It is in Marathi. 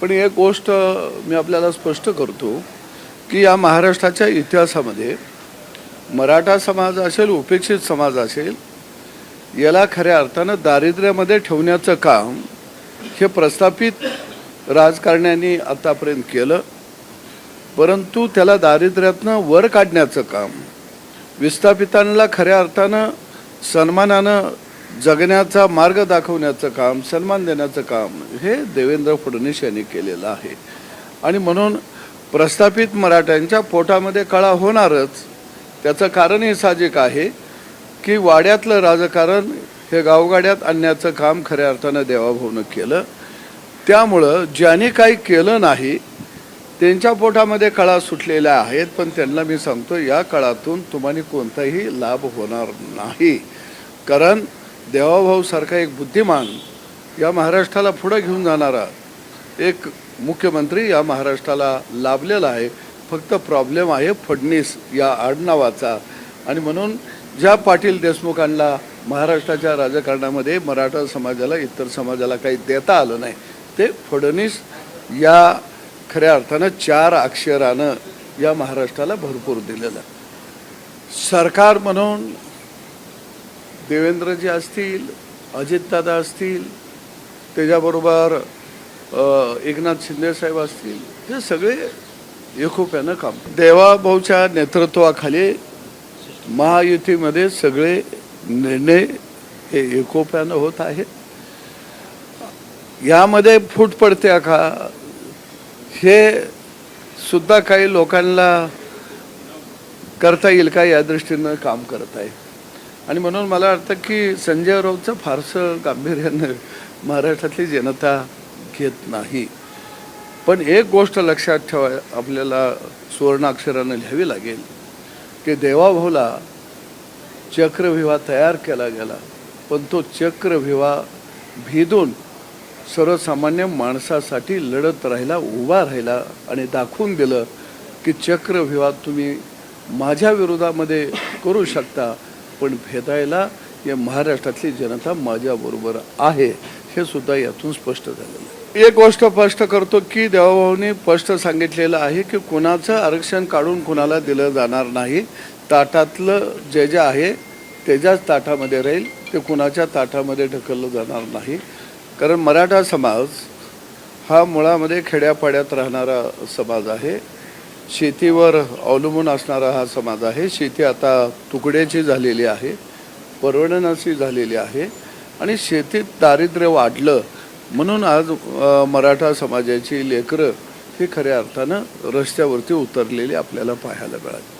पण एक गोष्ट मी आपल्याला स्पष्ट करतो की या महाराष्ट्राच्या इतिहासामध्ये मराठा समाज असेल उपेक्षित समाज असेल याला खऱ्या अर्थानं दारिद्र्यामध्ये ठेवण्याचं काम हे प्रस्थापित राजकारण्यांनी आतापर्यंत केलं. परंतु त्याला दारिद्र्यातनं वर काढण्याचं काम विस्थापितांना खऱ्या अर्थानं सन्मानानं जगण्याचा मार्ग दाखवण्याचं काम सन्मान देण्याचं काम हे देवेंद्र फडणवीस यांनी केलेलं आहे. आणि म्हणून प्रस्थापित मराठ्यांच्या पोटामध्ये कळा होणारच त्याचं कारणही साहजिक आहे की वाड्यातलं राजकारण हे गावगाड्यात आणण्याचं काम खऱ्या अर्थानं देवाभाऊनं केलं. त्यामुळं ज्याने काही केलं नाही त्यांच्या पोटामध्ये कळा सुटलेल्या आहेत पण त्यांना मी सांगतो या काळातून तुम्हाला कोणताही लाभ होणार नाही. कारण देवाभाऊसारखा एक बुद्धिमान या महाराष्ट्राला पुढं घेऊन जाणारा एक मुख्यमंत्री या महाराष्ट्राला लाभलेला आहे. फक्त प्रॉब्लेम आहे फडणीस या आडनावाचा. आणि म्हणून ज्या पाटील देशमुखांना महाराष्ट्राच्या राजकारणामध्ये मराठा समाजाला इतर समाजाला काही देता आलं नाही ते फडणीस या खऱ्या अर्थानं चार अक्षरानं या महाराष्ट्राला भरपूर दिलेलं. सरकार म्हणून देवेंद्रजी असतील अजितदादा असतील त्याच्याबरोबर एकनाथ शिंदेसाहेब असतील हे सगळे एकोप्यानं काम देवाभाऊच्या नेतृत्वाखाली महायुतीमध्ये सगळे निर्णय हे एकोप्यानं होत आहेत. यामध्ये फूट पडते का? हे सुद्धा काही लोकांना करता येईल का? या दृष्टीनं काम करत आहे. आणि म्हणून मला वाटतं की संजय राऊतचं फारसं गांभीर्यानं महाराष्ट्रातली जनता घेत नाही. पण एक गोष्ट लक्षात ठेवा आपल्याला सुवर्णाक्षरानं लिहावी लागेल की देवाभाऊला चक्रव्यूहा तयार केला गेला पण तो चक्रव्यूहा भिदून सर्वसामान्य माणसासाठी लढत राहिला उभा राहिला आणि दाखवून दिलं की चक्रव्यूहात तुम्ही माझ्या विरोधामध्ये करू शकता. पण भेदायला या महाराष्ट्रातली जनता माझ्याबरोबर आहे हे सुद्धा यातून स्पष्ट झालेलं आहे. एक गोष्ट स्पष्ट करतो की देवाभाऊने स्पष्ट सांगितलेलं आहे की कुणाचं आरक्षण काढून कुणाला दिलं जाणार नाही ताटातलं जे जे आहे त्याच्याच ताटामध्ये राहील ते कुणाच्या ताटामध्ये ढकललं जाणार नाही. कारण मराठा समाज हा मुळामध्ये खेड्यापाड्यात राहणारा समाज आहे. शेतीवर अवलंबून असणारा हा समाज आहे. शेती आता तुकड्याची झालेली आहे परवडण्याची झालेली आहे आणि शेतीत दारिद्र्य वाढलं म्हणून आज मराठा समाजाची लेकरं ही खऱ्या अर्थानं रस्त्यावरती उतरलेली आपल्याला पाहायला मिळाली.